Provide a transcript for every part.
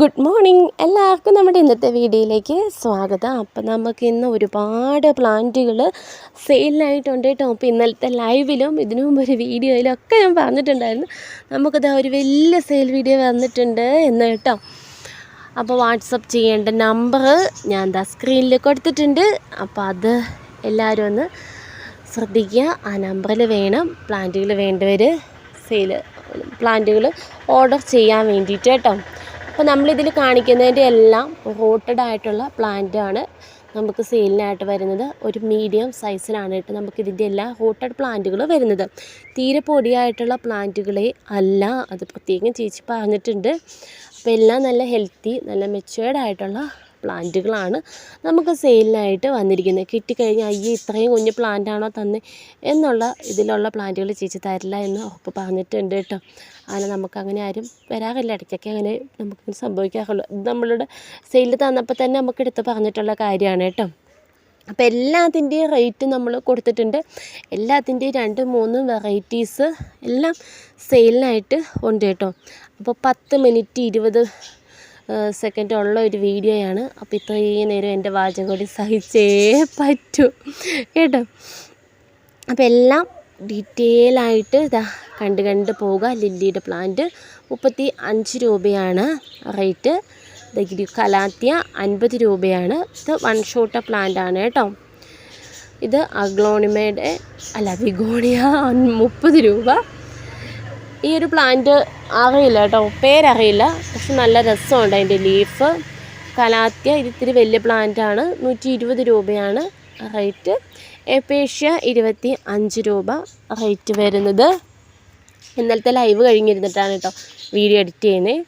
Good morning എല്ലാവർക്കും നമ്മുടെ ഇന്നത്തെ വീഡിയോയിലേക്ക് സ്വാഗതം. അപ്പം നമുക്ക് ഇന്ന് ഒരുപാട് പ്ലാന്റുകൾ സെയിലിനായിട്ടുണ്ട് കേട്ടോ. അപ്പോൾ ഇന്നലത്തെ ലൈവിലും ഇതിനു മുമ്പ് ഒരു വീഡിയോയിലും ഒക്കെ ഞാൻ പറഞ്ഞിട്ടുണ്ടായിരുന്നു. നമുക്കത് ഒരു വലിയ സെയിൽ വീഡിയോ വന്നിട്ടുണ്ട് എന്ന് കേട്ടോ. അപ്പോൾ വാട്സപ്പ് ചെയ്യേണ്ട നമ്പർ ഞാൻ എന്താ സ്ക്രീനിൽ കൊടുത്തിട്ടുണ്ട്. അപ്പോൾ അത് എല്ലാവരും ഒന്ന് ശ്രദ്ധിക്കുക. ആ നമ്പറിൽ വേണം പ്ലാന്റുകൾ വേണ്ടവർ സെയിൽ പ്ലാന്റുകൾ ഓർഡർ ചെയ്യാൻ വേണ്ടിയിട്ട് കേട്ടോ. അപ്പോൾ നമ്മളിതിൽ കാണിക്കുന്നതിന്റെ എല്ലാം റോട്ടഡ് ആയിട്ടുള്ള പ്ലാന്റ് ആണ് നമുക്ക് സെയിലിനായിട്ട് വരുന്നത്. ഒരു മീഡിയം സൈസിലാണ് കേട്ടോ നമുക്കിതിന്റെ എല്ലാ ഹോട്ടഡ് പ്ലാന്റുകൾ വരുന്നത്. തീരെ പൊടിയായിട്ടുള്ള പ്ലാന്റുകളെ അല്ല. അത് പ്രത്യേകം ചേച്ചി പറഞ്ഞിട്ടുണ്ട്. അപ്പോൾ എല്ലാം നല്ല ഹെൽത്തി നല്ല മെച്ചുവേർഡ് ആയിട്ടുള്ള പ്ലാന്റുകളാണ് നമുക്ക് സെയിലിനായിട്ട് വന്നിരിക്കുന്നത്. കിട്ടിക്കഴിഞ്ഞാൽ അയ്യേ ഇത്രയും കുഞ്ഞ് പ്ലാന്റാണോ തന്നെ? എന്നുള്ള ഇതിലുള്ള പ്ലാന്റുകൾ ചേച്ചി തരില്ല എന്ന് ഉറപ്പ് പറഞ്ഞിട്ടുണ്ട് കേട്ടോ. അങ്ങനെ നമുക്ക് അങ്ങനെ ആരും വരാറില്ല. ഇടയ്ക്കൊക്കെ അങ്ങനെ നമുക്ക് സംഭവിക്കാറുള്ളൂ. നമ്മളുടെ സെയിലിൽ തന്നപ്പോൾ തന്നെ നമുക്ക് എടുത്ത് പറഞ്ഞിട്ടുള്ള കാര്യമാണ് കേട്ടോ. അപ്പോൾ എല്ലാത്തിന്റെയും റേറ്റ് നമ്മൾ കൊടുത്തിട്ടുണ്ട്. എല്ലാത്തിന്റെയും രണ്ട് മൂന്ന് വെറൈറ്റീസ് എല്ലാം സെയിലിനായിട്ട് ഉണ്ട് കേട്ടോ. അപ്പോൾ പത്ത് മിനിറ്റ് ഇരുപത് സെക്കൻഡ് ഉള്ള ഒരു വീഡിയോയാണ്. അപ്പോൾ ഇത്രയും നേരം എന്റെ വാചകം കൂടി സഹിച്ചേ പറ്റൂ. കേട്ടോ? അപ്പോൾ എല്ലാം ഡീറ്റെയിൽ ആയിട്ട് ഇതാ കണ്ട് കണ്ട് പോവുക. ലില്ലിയുടെ പ്ലാന്റ് മുപ്പത്തി അഞ്ച് രൂപയാണ് റേറ്റ്. കലാത്തിയ അൻപത് രൂപയാണ്. ഇത് വൺ ഷോട്ട പ്ലാന്റ് ആണ് കേട്ടോ. ഇത് അഗ്ലോണിമയുടെ അല്ല വിഗോണിയ മുപ്പത് രൂപ. ഈ ഒരു പ്ലാന്റ് അറിയില്ല കേട്ടോ. പേരറിയില്ല. പക്ഷെ നല്ല രസമുണ്ട് അതിന്റെ ലീഫ് കലാത്യ ഇത് വലിയ പ്ലാന്റാണ് നൂറ്റി ഇരുപത് രൂപയാണ് റേറ്റ് എപ്പേഷ്യ ഇരുപത്തി അഞ്ച് രൂപ റേറ്റ് വരുന്നത്. ഇന്നലത്തെ ലൈവ് കഴിഞ്ഞിരുന്നിട്ടാണ് കേട്ടോ വീഡിയോ എഡിറ്റ് ചെയ്യുന്നത്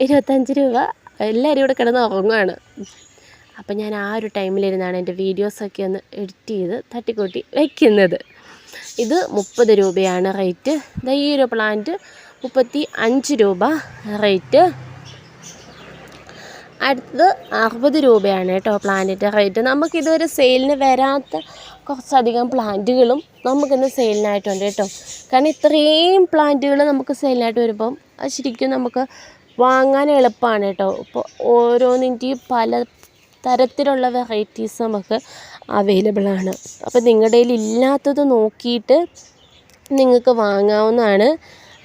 ഇരുപത്തഞ്ച് രൂപ. എല്ലാവരും ഇവിടെ കിടന്ന് ഉറങ്ങുകയാണ് അപ്പം ഞാൻ ആ ഒരു ടൈമിലിരുന്നാണ് എന്റെ വീഡിയോസൊക്കെ ഒന്ന് എഡിറ്റ് ചെയ്ത് തട്ടിക്കൂട്ടി വയ്ക്കുന്നത് ഇത് മുപ്പത് രൂപയാണ് റേറ്റ്. ഈ ഒരു പ്ലാന്റ് മുപ്പത്തി അഞ്ച് രൂപ റേറ്റ്. അടുത്തത് അറുപത് രൂപയാണ് കേട്ടോ പ്ലാന്റിന്റെ റേറ്റ്. നമുക്കിതുവരെ സെയിലിന് വരാത്ത കുറച്ചധികം പ്ലാന്റുകളും നമുക്കിന്ന് സെയിലിനായിട്ടുണ്ട് കേട്ടോ. കാരണം ഇത്രയും പ്ലാന്റുകൾ നമുക്ക് സെയിലിനായിട്ട് വരുമ്പം അത് ശരിക്കും നമുക്ക് വാങ്ങാൻ എളുപ്പമാണ് കേട്ടോ. ഇപ്പോൾ ഓരോന്നിന്റെയും പല തരത്തിലുള്ള വെറൈറ്റീസ് നമുക്ക് അവൈലബിൾ ആണ്. അപ്പോൾ നിങ്ങളുടെ കയ്യിൽ ഇല്ലാത്തത് നോക്കിയിട്ട് നിങ്ങൾക്ക് വാങ്ങാവുന്നതാണ്.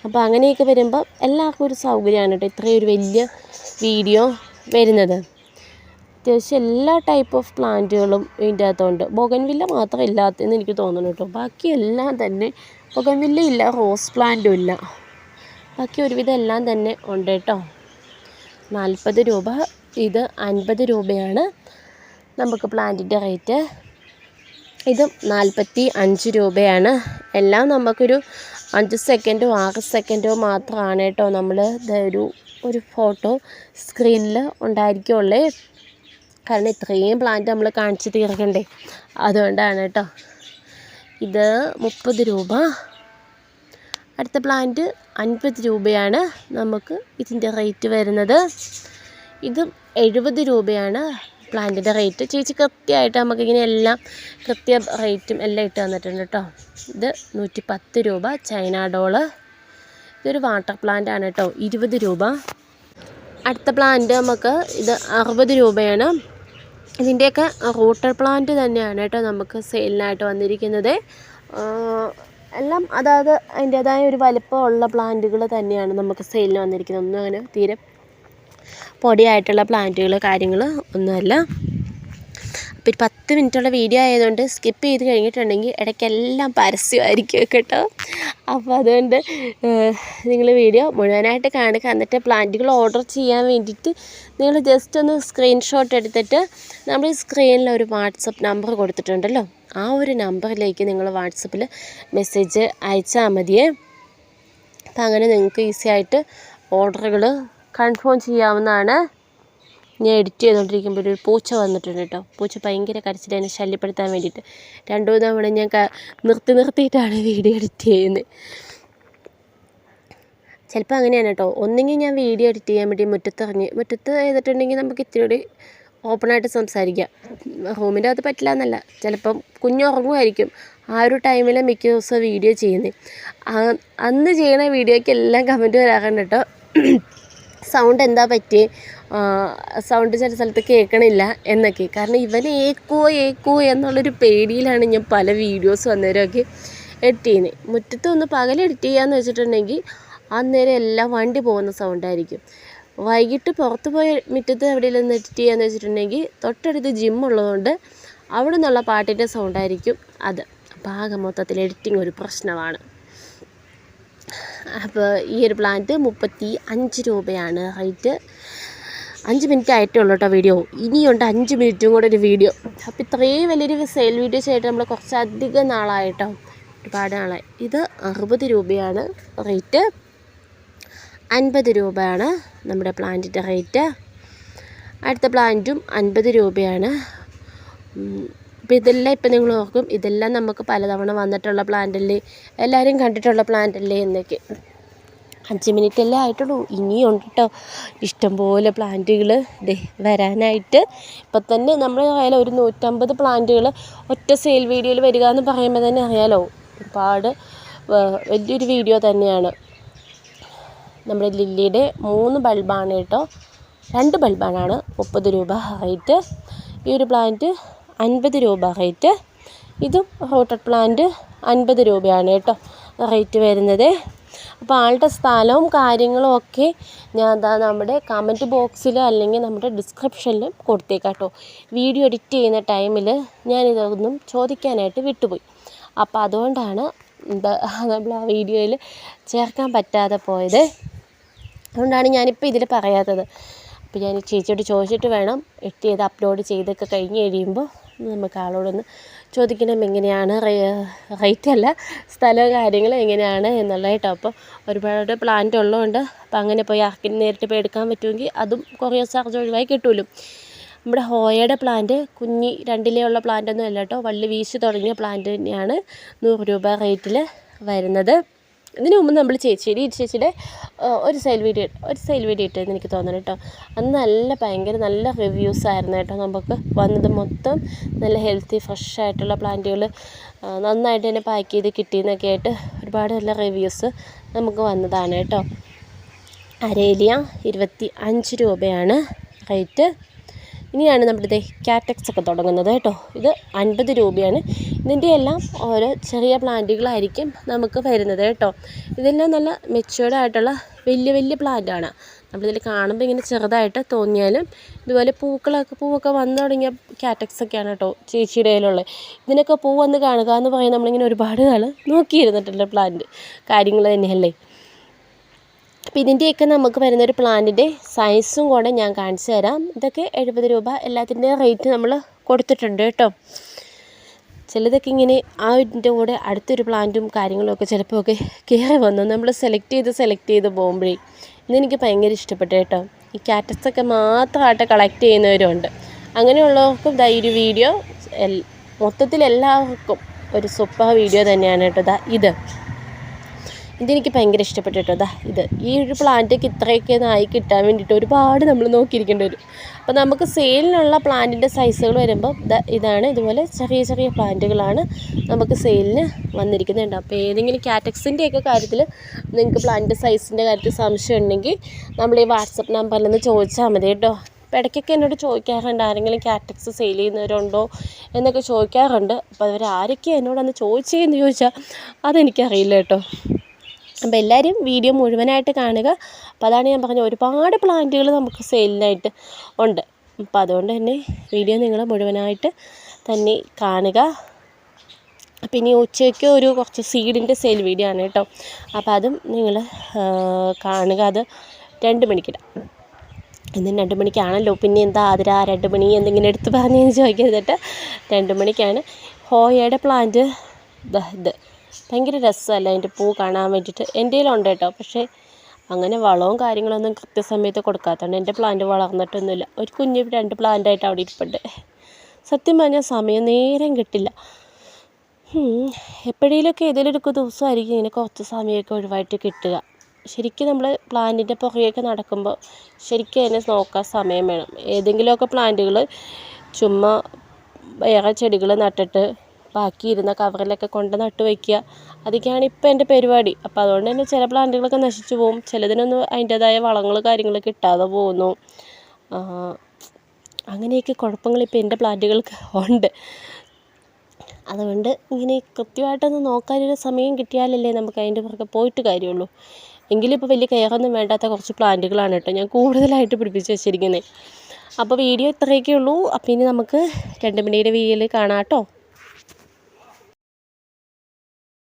അപ്പോൾ അങ്ങനെയൊക്കെ വരുമ്പോൾ എല്ലാവർക്കും ഒരു സൗകര്യമാണ് കേട്ടോ ഇത്രയും ഒരു വലിയ വീഡിയോ വരുന്നത്. അത്യാവശ്യം എല്ലാ ടൈപ്പ് ഓഫ് പ്ലാന്റുകളും ഇതിന്റെ അകത്തുണ്ട്. ബൊഗൻവില്ല മാത്രം ഇല്ലാത്തതെന്ന് എനിക്ക് തോന്നുന്നു കേട്ടോ. ബാക്കി എല്ലാം തന്നെ ബൊഗൻവില്ല ഇല്ല റോസ് പ്ലാന്റും ഇല്ല. ബാക്കി ഒരുവിധം എല്ലാം തന്നെ ഉണ്ട് കേട്ടോ. നാൽപ്പത് രൂപ ഇത് അൻപത് രൂപയാണ്. നമുക്ക് പ്ലാന്റിന്റെ റേറ്റ് ഇത് നാൽപ്പത്തി അഞ്ച് രൂപയാണ്. എല്ലാം നമുക്കൊരു അഞ്ച് സെക്കൻഡോ ആറ് സെക്കൻഡോ മാത്രമാണ് കേട്ടോ നമ്മൾ ഒരു ഒരു ഫോട്ടോ സ്ക്രീനിൽ ഉണ്ടായിരിക്കുള്ളേ. കാരണം ഇത്രയും പ്ലാന്റ് നമ്മൾ കാണിച്ച് തീർക്കണ്ടേ. അതുകൊണ്ടാണ് കേട്ടോ. ഇത് മുപ്പത് രൂപ. അടുത്ത പ്ലാന്റ് അൻപത് രൂപയാണ് നമുക്ക് ഇതിന്റെ റേറ്റ് വരുന്നത്. ഇതും എഴുപത് രൂപയാണ്. പ്ലാന്റിന്റെ റേറ്റ് ചേച്ചി കൃത്യമായിട്ട് നമുക്കിങ്ങനെ എല്ലാം കൃത്യ റേറ്റും എല്ലാം ഇട്ട് തന്നിട്ടുണ്ട് കേട്ടോ. ഇത് നൂറ്റി പത്ത് രൂപ ചൈന ഡോൾ ഇതൊരു വാട്ടർ പ്ലാന്റ് ആണ് കേട്ടോ ഇരുപത് രൂപ. അടുത്ത പ്ലാന്റ് നമുക്ക് ഇത് അറുപത് രൂപയാണ്. ഇതിന്റെയൊക്കെ റൂട്ടർ പ്ലാന്റ് തന്നെയാണ് കേട്ടോ നമുക്ക് സെയിലിനായിട്ട് വന്നിരിക്കുന്നത്. എല്ലാം അതായത് അതിന്റേതായ ഒരു വലിപ്പമുള്ള പ്ലാന്റുകൾ തന്നെയാണ് നമുക്ക് സെയിലിന് വന്നിരിക്കുന്നത്. ഒന്നും അങ്ങനെ തീരെ പൊടിയായിട്ടുള്ള പ്ലാന്റുകൾ കാര്യങ്ങൾ ഒന്നുമല്ല. അപ്പോൾ ഒരു പത്ത് മിനിറ്റുള്ള വീഡിയോ ആയതുകൊണ്ട് സ്കിപ്പ് ചെയ്ത് കഴിഞ്ഞിട്ടുണ്ടെങ്കിൽ ഇടയ്ക്കെല്ലാം പരസ്യമായിരിക്കും കേട്ടോ. അപ്പോൾ അതുകൊണ്ട് നിങ്ങൾ വീഡിയോ മുഴുവനായിട്ട് കാണുക. എന്നിട്ട് പ്ലാന്റുകൾ ഓർഡർ ചെയ്യാൻ വേണ്ടിയിട്ട് നിങ്ങൾ ജസ്റ്റ് ഒന്ന് സ്ക്രീൻഷോട്ട് എടുത്തിട്ട് നമ്മൾ ഈ സ്ക്രീനിൽ ഒരു വാട്സപ്പ് നമ്പർ കൊടുത്തിട്ടുണ്ടല്ലോ. ആ ഒരു നമ്പറിലേക്ക് നിങ്ങൾ വാട്സപ്പിൽ മെസ്സേജ് അയച്ചാൽ മതിയേ. അപ്പം അങ്ങനെ നിങ്ങൾക്ക് ഈസി ആയിട്ട് ഓർഡറുകൾ കൺഫേം ചെയ്യാവുന്നതാണ്. ഞാൻ എഡിറ്റ് ചെയ്തുകൊണ്ടിരിക്കുമ്പോൾ ഒരു പൂച്ച വന്നിട്ടുണ്ട് കേട്ടോ പൂച്ച ഭയങ്കര കരച്ചിൽ എന്നെ ശല്യപ്പെടുത്താൻ വേണ്ടിയിട്ട് രണ്ടു മൂന്ന് തവണ ഞാൻ നിർത്തി നിർത്തിയിട്ടാണ് വീഡിയോ എഡിറ്റ് ചെയ്യുന്നത് ചിലപ്പോൾ അങ്ങനെയാണ് കേട്ടോ ഒന്നെങ്കിൽ ഞാൻ വീഡിയോ എഡിറ്റ് ചെയ്യാൻ വേണ്ടി മുറ്റത്തിറങ്ങി മുറ്റത്ത് ചെയ്തിട്ടുണ്ടെങ്കിൽ നമുക്ക് ഇത്തിരി ഓപ്പണായിട്ട് സംസാരിക്കാം. റൂമിന്റെ അകത്ത് പറ്റില്ല എന്നല്ല. ചിലപ്പം കുഞ്ഞുറങ്ങുമായിരിക്കും ആ ഒരു ടൈമിൽ മിക്ക ദിവസം വീഡിയോ ചെയ്യുന്നത് അന്ന് ചെയ്യണ വീഡിയോയ്ക്ക് എല്ലാം കമന്റ് വരാറുണ്ട് കേട്ടോ സൗണ്ട് എന്താ പറ്റി സൗണ്ട് ചില സ്ഥലത്ത് കേൾക്കണില്ല എന്നൊക്കെ. കാരണം ഇവൻ ഏക്കോ ഏക്കോ എന്നുള്ളൊരു പേടിയിലാണ് ഞാൻ പല വീഡിയോസ് അന്നേരമൊക്കെ എഡിറ്റ് ചെയ്യുന്നത് മുറ്റത്ത് ഒന്ന് പകൽ എഡിറ്റ് ചെയ്യാന്ന് വെച്ചിട്ടുണ്ടെങ്കിൽ അന്നേരം എല്ലാം വണ്ടി പോകുന്ന സൗണ്ടായിരിക്കും വൈകിട്ട് പുറത്ത് പോയ മുറ്റത്ത് എവിടെയെങ്കിലും എഡിറ്റ് ചെയ്യാന്ന് വെച്ചിട്ടുണ്ടെങ്കിൽ തൊട്ടടുത്ത് ജിം ഉള്ളതുകൊണ്ട് അവിടെ നിന്നുള്ള പാട്ടിന്റെ സൗണ്ടായിരിക്കും അത്. അപ്പോൾ ആകെ മൊത്തത്തിൽ എഡിറ്റിംഗ് ഒരു പ്രശ്നമാണ്. അപ്പോൾ ഈ ഒരു പ്ലാന്റ് മുപ്പത്തി അഞ്ച് രൂപയാണ് റേറ്റ് അഞ്ച് മിനിറ്റ് ആയിട്ടേ ഉള്ളൂ കേട്ടോ വീഡിയോ ഇനിയുണ്ട് അഞ്ച് മിനിറ്റും കൂടെ ഒരു വീഡിയോ അപ്പോൾ ഇത്രയും വലിയൊരു സെയിൽ വീഡിയോ ചെയ്തിട്ട് നമ്മൾ കുറച്ചധികം നാളായിട്ടോ? ഒരുപാട് നാളായി. ഇത് അറുപത് രൂപയാണ് റേറ്റ് അൻപത് രൂപയാണ് നമ്മുടെ പ്ലാന്റിന്റെ റേറ്റ് അടുത്ത പ്ലാന്റും അൻപത് രൂപയാണ്. അപ്പോൾ ഇതെല്ലാം ഇപ്പം നിങ്ങൾ ഓർക്കും. ഇതെല്ലാം നമുക്ക് പലതവണ വന്നിട്ടുള്ള പ്ലാന്റ് അല്ലേ? എല്ലാവരും കണ്ടിട്ടുള്ള പ്ലാന്റ് അല്ലേ എന്നൊക്കെ. അഞ്ച് മിനിറ്റ് അല്ലേ ആയിട്ടുള്ളൂ. ഇനിയും കേട്ടോ ഇഷ്ടംപോലെ പ്ലാന്റുകൾ വരാനായിട്ട്. ഇപ്പം തന്നെ നമ്മൾ അറിയാലോ ഒരു നൂറ്റമ്പത് പ്ലാന്റുകൾ ഒറ്റ സെയിൽ വീഡിയോയിൽ വരിക എന്ന് പറയുമ്പോൾ തന്നെ അറിയാലോ ഒരുപാട് വലിയൊരു വീഡിയോ തന്നെയാണ്. നമ്മുടെ ലില്ലിയുടെ മൂന്ന് ബൾബാണ് കേട്ടോ രണ്ട് ബൾബാണ് മുപ്പത് രൂപ ആയിട്ട് ഈ ഒരു പ്ലാന്റ് അൻപത് രൂപ റേറ്റ്. ഇതും റോട്ടഡ് പ്ലാന്റ് അൻപത് രൂപയാണ് കേട്ടോ റേറ്റ് വരുന്നത്. അപ്പോൾ ആളുടെ സ്ഥലവും കാര്യങ്ങളും ഒക്കെ ഞാൻ എന്താ നമ്മുടെ കമന്റ് ബോക്സിൽ അല്ലെങ്കിൽ നമ്മുടെ ഡിസ്ക്രിപ്ഷനിലും കൊടുത്തേക്കാം കേട്ടോ. വീഡിയോ എഡിറ്റ് ചെയ്യുന്ന ടൈമിൽ ഞാനിതൊന്നും ചോദിക്കാനായിട്ട് വിട്ടുപോയി. അപ്പോൾ അതുകൊണ്ടാണ് നമ്മൾ ആ വീഡിയോയിൽ ചേർക്കാൻ പറ്റാതെ പോയത്. അതുകൊണ്ടാണ് ഞാനിപ്പോൾ ഇതിൽ പറയാത്തത്. അപ്പോൾ ഞാൻ ചേച്ചിയോട് ചോദിച്ചിട്ട് വേണം എഡിറ്റ് ചെയ്ത് അപ്ലോഡ് ചെയ്തൊക്കെ കഴിഞ്ഞ് കഴിയുമ്പോൾ നമുക്ക് ആളോടൊന്ന് ചോദിക്കണം എങ്ങനെയാണ് റേറ്റ് അല്ല സ്ഥലവും കാര്യങ്ങളും എങ്ങനെയാണ് എന്നുള്ളത് കേട്ടോ. അപ്പോൾ ഒരുപാട് പ്ലാന്റ് ഉള്ളതുകൊണ്ട് അപ്പോൾ അങ്ങനെ പോയി ആർക്കും നേരിട്ട് പോയി എടുക്കാൻ പറ്റുമെങ്കിൽ അതും കൊറിയർ ചാർജ് ഒഴിവായി കിട്ടുമല്ലോ നമ്മുടെ ഹോയയുടെ പ്ലാന്റ് കുഞ്ഞി രണ്ടിലേ ഉള്ള പ്ലാന്റ് ഒന്നും അല്ല കേട്ടോ. വള്ളി വീശി തുടങ്ങിയ പ്ലാന്റ് തന്നെയാണ് നൂറ് രൂപ റേറ്റിൽ വരുന്നത്. ഇതിനു മുമ്പ് നമ്മൾ ചേച്ചിയുടെ ഈ ചേച്ചിയുടെ ഒരു സെയിൽ വീഡിയോ ഒരു സെയിൽ വീഡിയോ ഇട്ടെന്ന് എനിക്ക് തോന്നുന്നു കേട്ടോ അന്ന് നല്ല ഭയങ്കര നല്ല റിവ്യൂസ് ആയിരുന്നു കേട്ടോ നമുക്ക് വന്നത് മൊത്തം. നല്ല ഹെൽത്തി ഫ്രഷ് ആയിട്ടുള്ള പ്ലാന്റുകൾ നന്നായിട്ട് തന്നെ പാക്ക് ചെയ്ത് കിട്ടിയെന്നൊക്കെ ആയിട്ട് ഒരുപാട് നല്ല റിവ്യൂസ് നമുക്ക് വന്നതാണ് കേട്ടോ അരേലിയ ഇരുപത്തി അഞ്ച് രൂപയാണ് റേറ്റ് ഇനിയാണ് നമ്മുടെ കാറ്റക്സ് ഒക്കെ തുടങ്ങുന്നത് കേട്ടോ. ഇത് അൻപത് രൂപയാണ്. ഇതിന്റെ എല്ലാം ഓരോ ചെറിയ പ്ലാന്റുകളായിരിക്കും നമുക്ക് വരുന്നത് കേട്ടോ. ഇതെല്ലാം നല്ല മെച്ചുവേർഡ് ആയിട്ടുള്ള വലിയ വലിയ പ്ലാന്റാണ് നമ്മളിതിൽ കാണുമ്പോൾ ഇങ്ങനെ ചെറുതായിട്ട് തോന്നിയാലും ഇതുപോലെ പൂക്കളൊക്കെ പൂവൊക്കെ വന്നു തുടങ്ങിയ കാറ്റക്സ് ഒക്കെയാണ് കേട്ടോ ചേച്ചിയുടെ കയ്യിലുള്ളത്. ഇതിനൊക്കെ പൂ വന്ന് കാണുക എന്ന് പറയുന്നത് നമ്മളിങ്ങനെ ഒരുപാട് നാൾ നോക്കിയിരുന്നിട്ടുള്ള പ്ലാന്റ് കാര്യങ്ങൾ തന്നെയല്ലേ? അപ്പോൾ ഇതിന്റെയൊക്കെ നമുക്ക് വരുന്ന ഒരു പ്ലാന്റിന്റെ സൈസും കൂടെ ഞാൻ കാണിച്ചു തരാം. ഇതൊക്കെ എഴുപത് രൂപ എല്ലാത്തിന്റെയും റേറ്റ് നമ്മൾ കൊടുത്തിട്ടുണ്ട് കേട്ടോ. ചിലതൊക്കെ ഇങ്ങനെ ആ ഇതിന്റെ കൂടെ അടുത്തൊരു പ്ലാന്റും കാര്യങ്ങളൊക്കെ ചിലപ്പോൾ ഒക്കെ കയറി വന്നു. നമ്മൾ സെലക്ട് ചെയ്ത് സെലക്ട് ചെയ്ത് പോകുമ്പോഴേ ഇന്നെനിക്ക് ഭയങ്കര ഇഷ്ടപ്പെട്ടു കേട്ടോ. ഈ കാറ്റസ് ഒക്കെ മാത്രമായിട്ട് കളക്ട് ചെയ്യുന്നവരുണ്ട്. അങ്ങനെയുള്ളവർക്കും ദാ ഈ ഒരു വീഡിയോ മൊത്തത്തിൽ എല്ലാവർക്കും ഒരു സൂപ്പർ വീഡിയോ തന്നെയാണ് കേട്ടോ ദാ ഇത്. ഇതെനിക്ക് ഭയങ്കര ഇഷ്ടപ്പെട്ടു കേട്ടോ. ദാ ഇത്. ഈ ഒരു പ്ലാന്റൊക്കെ ഇത്രയൊക്കെ ആയി കിട്ടാൻ വേണ്ടിയിട്ട് ഒരുപാട് നമ്മൾ നോക്കിയിരിക്കേണ്ടി വരും. അപ്പോൾ നമുക്ക് സെയിലിനുള്ള പ്ലാന്റിന്റെ സൈസുകൾ വരുമ്പോൾ ഇതാണ്. ഇതുപോലെ ചെറിയ ചെറിയ പ്ലാന്റുകളാണ് നമുക്ക് സെയിലിന് വന്നിരിക്കുന്നുണ്ട്. അപ്പോൾ ഏതെങ്കിലും കാറ്റക്സിന്റെയൊക്കെ കാര്യത്തിൽ നിങ്ങൾക്ക് പ്ലാന്റ് സൈസിന്റെ കാര്യത്തിൽ സംശയം ഉണ്ടെങ്കിൽ നമ്മൾ ഈ വാട്സപ്പ് നമ്പറിൽ നിന്ന് ചോദിച്ചാൽ മതി കേട്ടോ. അപ്പോൾ ഇടയ്ക്കൊക്കെ എന്നോട് ചോദിക്കാറുണ്ട് ആരെങ്കിലും കാറ്റക്സ് സെയിൽ ചെയ്യുന്നവരുണ്ടോ എന്നൊക്കെ ചോദിക്കാറുണ്ട്. അപ്പോൾ അവർ ആരൊക്കെയാണ് എന്നോടന്ന് ചോദിച്ചതെന്ന് ചോദിച്ചാൽ അതെനിക്കറിയില്ല കേട്ടോ. അപ്പോൾ എല്ലാവരും വീഡിയോ മുഴുവനായിട്ട് കാണുക. അപ്പോൾ അതാണ് ഞാൻ പറഞ്ഞത് ഒരുപാട് പ്ലാന്റുകൾ നമുക്ക് സെയിലിനായിട്ട് ഉണ്ട്. അപ്പോൾ അതുകൊണ്ട് തന്നെ വീഡിയോ നിങ്ങൾ മുഴുവനായിട്ട് തന്നെ കാണുക. പിന്നെ ഉച്ചയ്ക്ക് ഒരു കുറച്ച് സീഡിന്റെ സെയിൽ വീഡിയോ ആണ് കേട്ടോ. അപ്പോൾ അതും നിങ്ങൾ കാണുക. അത് രണ്ട് മണിക്കിടാം ഇന്നും രണ്ട് മണിക്കാണല്ലോ. പിന്നെ എന്താ അതിര രണ്ട് മണി എന്തെങ്കിലും എടുത്ത് പറഞ്ഞു ചോദിക്കരുതിട്ട് രണ്ട് മണിക്കാണ് ഹോയയുടെ പ്ലാന്റ് ഇത്. ഭയങ്കര രസമല്ല അതിന്റെ പൂ കാണാൻ വേണ്ടിയിട്ട്? എന്റെ കയ്യിലുണ്ട് കേട്ടോ. പക്ഷേ അങ്ങനെ വളവും കാര്യങ്ങളൊന്നും കൃത്യസമയത്ത് കൊടുക്കാത്തതുകൊണ്ട് എന്റെ പ്ലാന്റ് വളർന്നിട്ടൊന്നുമില്ല. ഒരു കുഞ്ഞ് രണ്ട് പ്ലാന്റായിട്ട് അവിടെ ഇരിപ്പുണ്ട്. സത്യം പറഞ്ഞാൽ സമയം നേരം കിട്ടില്ല. എപ്പോഴേലൊക്കെ ഏതെങ്കിലും ഒരു ദിവസമായിരിക്കും ഇങ്ങനെ കുറച്ച് സമയമൊക്കെ ഒഴിവായിട്ട് കിട്ടുക. ശരിക്കും നമ്മൾ പ്ലാന്റിന്റെ പുറകെയൊക്കെ നടക്കുമ്പോൾ ശരിക്കും അതിനെ നോക്കാൻ സമയം വേണം. ഏതെങ്കിലുമൊക്കെ പ്ലാന്റുകൾ ചുമ്മാ വേറെ ചെടികൾ നട്ടിട്ട് ബാക്കി ഇരുന്ന കവറിലൊക്കെ കൊണ്ട് നട്ട് വയ്ക്കുക. അതൊക്കെയാണ് ഇപ്പോൾ എന്റെ പരിപാടി. അപ്പോൾ അതുകൊണ്ട് തന്നെ ചില പ്ലാന്റുകളൊക്കെ നശിച്ചു പോകും. ചിലതിനൊന്നും അതിന്റേതായ വളങ്ങൾ കാര്യങ്ങൾ കിട്ടാതെ പോകുന്നു. അങ്ങനെയൊക്കെ കുഴപ്പങ്ങൾ ഇപ്പോൾ എന്റെ പ്ലാന്റുകൾക്ക് ഉണ്ട്. അതുകൊണ്ട് ഇങ്ങനെ കൃത്യമായിട്ടൊന്ന് നോക്കാനൊരു സമയം കിട്ടിയാലല്ലേ നമുക്ക് അതിന്റെ പുറകെ പോയിട്ട് കാര്യമുള്ളൂ. എങ്കിലും ഇപ്പോൾ വലിയ കെയറൊന്നും വേണ്ടാത്ത കുറച്ച് പ്ലാന്റുകളാണ് കേട്ടോ ഞാൻ കൂടുതലായിട്ട് പിടിപ്പിച്ച് വെച്ചിരിക്കുന്നത്. അപ്പോൾ വീഡിയോ ഇത്രയൊക്കെ ഉള്ളൂ അപ്പോൾ ഇനി നമുക്ക് രണ്ട് മണിയുടെ വീഡിയോയിൽ കാണാം കേട്ടോ.